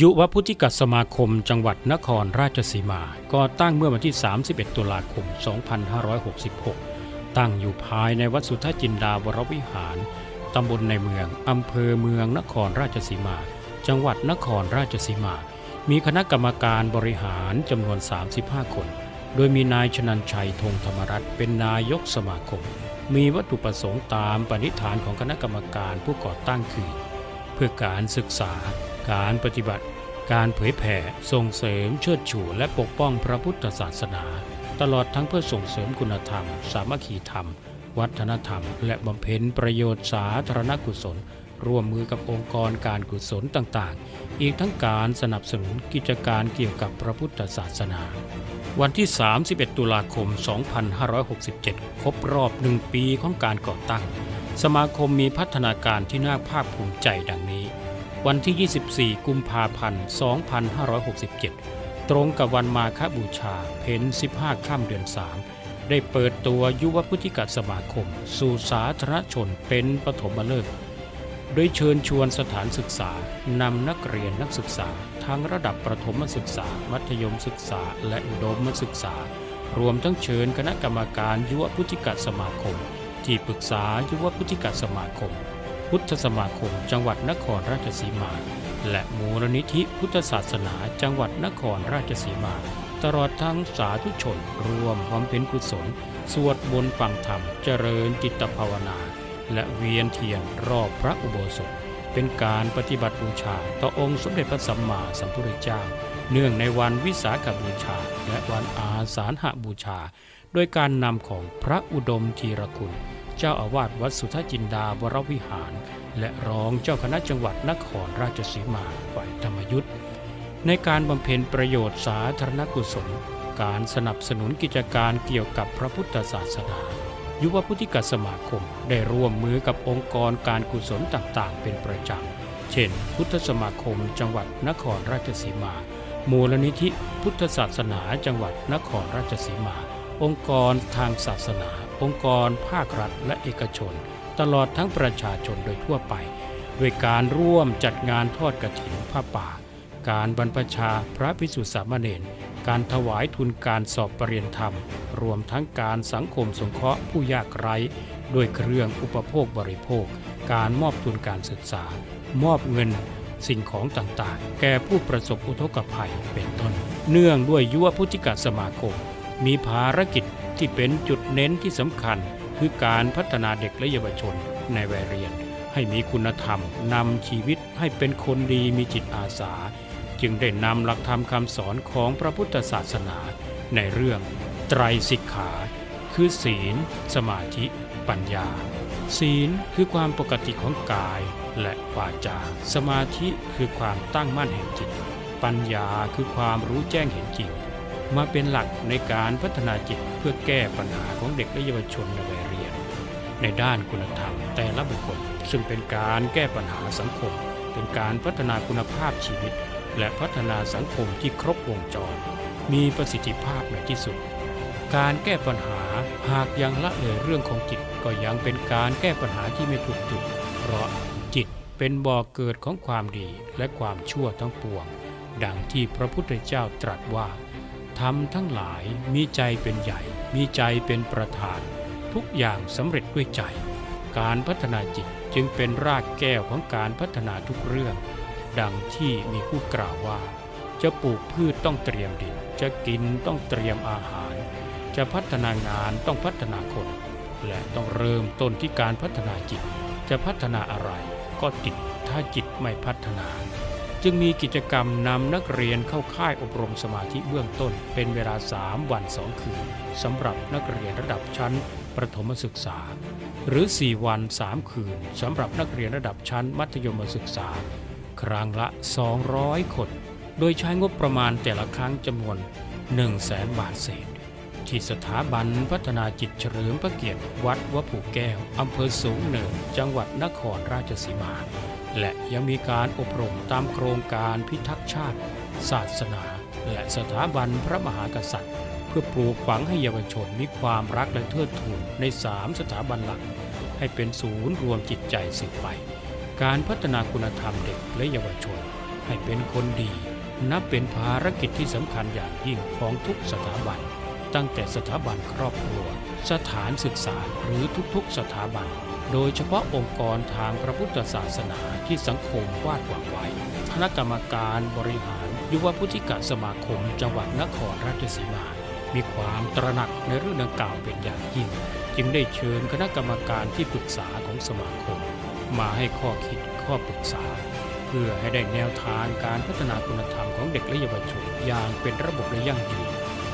ยุวพุทธิกสมาคมจังหวัดนครราชสีมาก่อตั้งเมื่อวันที่ 31 ตุลาคม 2566 ตั้งอยู่ภายในวัดสุทธจินดาวรวิหาร ตำบลในเมือง อำเภอเมืองนครราชสีมา จังหวัดนครราชสีมา มีคณะกรรมการบริหารจำนวน 35 คน โดยมีนายชนันชัยธงธรรมรัตน์เป็นนายกสมาคม มีวัตถุประสงค์ตามปณิธานของคณะกรรมการผู้ก่อตั้งคือ เพื่อการศึกษา การปฏิบัติ การเผยแผ่ส่งเสริมเชิดชูและปกป้องพระพุทธศาสนา ตลอดทั้งเพื่อส่งเสริมคุณธรรม สามัคคีธรรม วัฒนธรรม และบำเพ็ญประโยชน์สาธารณกุศล ร่วมมือกับองค์กรการกุศลต่างๆ อีกทั้งการสนับสนุนกิจการเกี่ยวกับพระพุทธศาสนา วันที่ 31 ตุลาคม 2567 ครบรอบหนึ่งปีของการก่อตั้งสมาคมมีพัฒนาการที่น่าภาคภูมิใจดังนี้ วันที่ 24 กุมภาพันธ์ 2567 ตรงกับวันมาฆบูชา เพ็ญ15 ค่ำเดือน 3 ได้เปิดตัวยุวพุทธิกสมาคม สู่สาธารณชนเป็นปฐมฤกษ์โดยเชิญชวนสถานศึกษานำนักเรียนนักศึกษา ทั้งระดับประถมศึกษา มัธยมศึกษา และอุดมศึกษา รวมทั้งเชิญคณะกรรมการยุวพุทธิกสมาคม ที่ปรึกษายุวพุทธิกสมาคม พุทธสมาคม จังหวัดนครราชสีมา และมูลนิธิพุทธศาสนาจังหวัดนครราชสีมา ตลอดทั้งสาธุชน รวมบำเพ็ญกุศล สวดบนฟังธรรม เจริญจิตภาวนา และเวียนเทียนรอบพระอุโบสถ เป็นการปฏิบัติบูชา ต่อองค์สมเด็จพระสัมมาสัมพุทธเจ้า เนื่องในวันวิสาขบูชา และวันอาสาฬหบูชา โดยการนำของพระอุดมทีรคุณ เจ้าอาวาสวัดสุทธจินดาวรวิหาร และรองเจ้าคณะจังหวัดนครราชสีมาฝ่ายธรรมยุทธ์ในการบำเพ็ญประโยชน์สาธารณกุศล การสนับสนุนกิจการเกี่ยวกับพระพุทธศาสนา ยุวพุทธิกสมาคมได้ร่วมมือกับองค์กรการกุศลต่างๆ เป็นประจำ เช่น พุทธสมาคม จังหวัดนครราชสีมา มูลนิธิพุทธศาสนาจังหวัดนครราชสีมา องค์กรทางศาสนา องค์กรภาครัฐและเอกชน ตลอดทั้งประชาชนโดยทั่วไป ด้วยการร่วมจัดงานทอดกฐินผ้าป่า การบรรพชาพระภิกษุสามเณรการถวายทุนการสอบปรริญญาธรรม รวมทั้งการสังคมสงเคราะห์ผู้ยากไร้ด้วยเครื่องอุปโภคบริโภค การมอบทุนการศึกษา มอบเงินสิ่งของต่างๆ แก่ผู้ประสบอุทกภัยเป็นต้น เนื่องด้วยยุวพุทธิกสมาคม มีภารกิจที่เป็นจุดเน้นที่สำคัญ คือการพัฒนาเด็กและเยาวชนในวัยเรียน ให้มีคุณธรรมนำชีวิตให้เป็นคนดีมีจิตอาสา จึงได้นำหลักธรรมคำสอนของพระพุทธศาสนา ในเรื่อง ไตรสิกขา คือศีล สมาธิ ปัญญา ศีลคือความปกติของกายและวาจา สมาธิคือความตั้งมั่นแห่งจิต ปัญญาคือความรู้แจ้งเห็นจริง มาเป็นหลักในการพัฒนาจิตเพื่อแก้ปัญหาของเด็กและเยาวชนในวัยเรียน ในด้านคุณธรรมแต่ละบุคคล ซึ่งเป็นการแก้ปัญหาสังคม เป็นการพัฒนาคุณภาพชีวิต และพัฒนาสังคมที่ครบวงจร มีประสิทธิภาพในที่สุด การแก้ปัญหาหากยังละเลยเรื่องของจิตก็ยังเป็นการแก้ปัญหาที่ไม่ถูกจุด เพราะจิตเป็นบ่อเกิดของความดีและความชั่วทั้งปวง ดังที่พระพุทธเจ้าตรัสว่า ทำทั้งหลายมีใจเป็นใหญ่ มีใจเป็นประธาน ทุกอย่างสำเร็จด้วยใจ การพัฒนาจิตจึงเป็นรากแก้วของการพัฒนาทุกเรื่อง ดังที่มีผู้กล่าวว่า จะปลูกพืชต้องเตรียมดิน จะกินต้องเตรียมอาหาร จะพัฒนางานต้องพัฒนาคน และต้องเริ่มต้นที่การพัฒนาจิต จะพัฒนาอะไรก็ติดถ้าจิตไม่พัฒนา จึงมีกิจกรรมนำนักเรียนเข้าค่ายอบรมสมาธิเบื้องต้น เป็นเวลา 3 วัน 2 คืนสำหรับนักเรียนระดับชั้นประถมศึกษา หรือ 4 วัน 3 คืนสำหรับนักเรียนระดับชั้นมัธยมศึกษา ครั้งละ 200 คน โดยใช้งบประมาณแต่ละครั้งจำนวน 1 0 0 0 0แสนบาทเศษ ที่สถาบันพัฒนาจิตเฉลิมพระเกียรติวัดวัดผูแก้วอำเภอสูงเนินจังหวัดนครราชสีมา และยังมีการอบรมตามโครงการพิทักษ์ชาติ ศาสนา และสถาบันพระมหากษัตริย์ เพื่อปลูกฝังให้เยาวชนมีความรักและเทิดทูนในสามสถาบันหลัก ให้เป็นศูนย์รวมจิตใจสืบไป การพัฒนาคุณธรรมเด็กและเยาวชน ให้เป็นคนดี นับเป็นภารกิจที่สำคัญอย่างยิ่งของทุกสถาบัน ตั้งแต่สถาบันครอบครัว สถานศึกษาหรือทุกๆสถาบัน โดยเฉพาะองค์กรทางพระพุทธศาสนาที่สังคมวาดหวังไว้คณะกรรมการบริหาร ยุวพุทธิกสมาคม จังหวัดนครราชสีมา มีความตระหนักในเรื่องดังกล่าวเป็นอย่างยิ่ง จึงได้เชิญคณะกรรมการที่ปรึกษาของสมาคม มาให้ข้อคิดข้อปรึกษา เพื่อให้ได้แนวทางการพัฒนาคุณธรรมของเด็กและเยาวชนอย่างเป็นระบบและยั่งยืน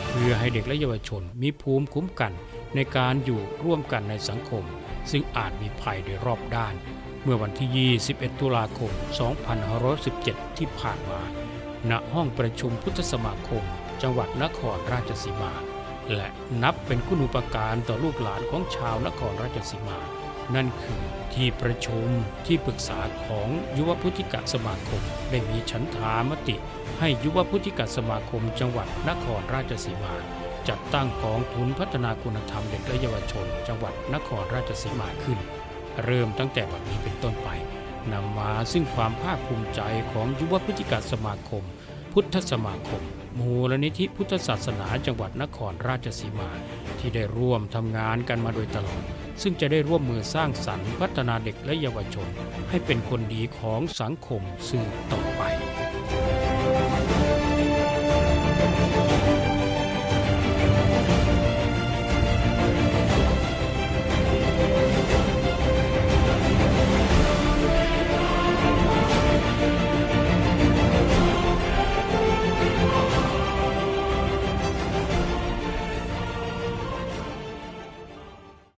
เพื่อให้เด็กและเยาวชนมีภูมิคุ้มกัน ในการอยู่ร่วมกันในสังคม ซึ่งอาจมีภัยโดยรอบด้าน เมื่อวันที่ 21 ตุลาคม 2517 ที่ผ่านมา ณ ห้องประชุมพุทธสมาคม จังหวัดนครราชสีมา และนับเป็นคุณูปการต่อลูกหลานของชาวนครราชสีมา นั่นคือที่ประชุมที่ปรึกษาของยุวพุทธิกสมาคม ได้มีฉันทามติ ให้ยุวพุทธิกสมาคม จังหวัดนครราชสีมา จัดตั้งกองทุนพัฒนาคุณธรรมเด็กและเยาวชน จังหวัดนครราชสีมาขึ้น เริ่มตั้งแต่บัดนี้เป็นต้นไปนำมาซึ่งความภาคภูมิใจของยุวพฤติการสมาคม พุทธสมาคม มูลนิธิพุทธศาสนาจังหวัดนครราชสีมา ที่ได้ร่วมทำงานกันมาโดยตลอด ซึ่งจะได้ร่วมมือสร้างสรรค์พัฒนาเด็กและเยาวชน ให้เป็นคนดีของสังคมสืบต่อไป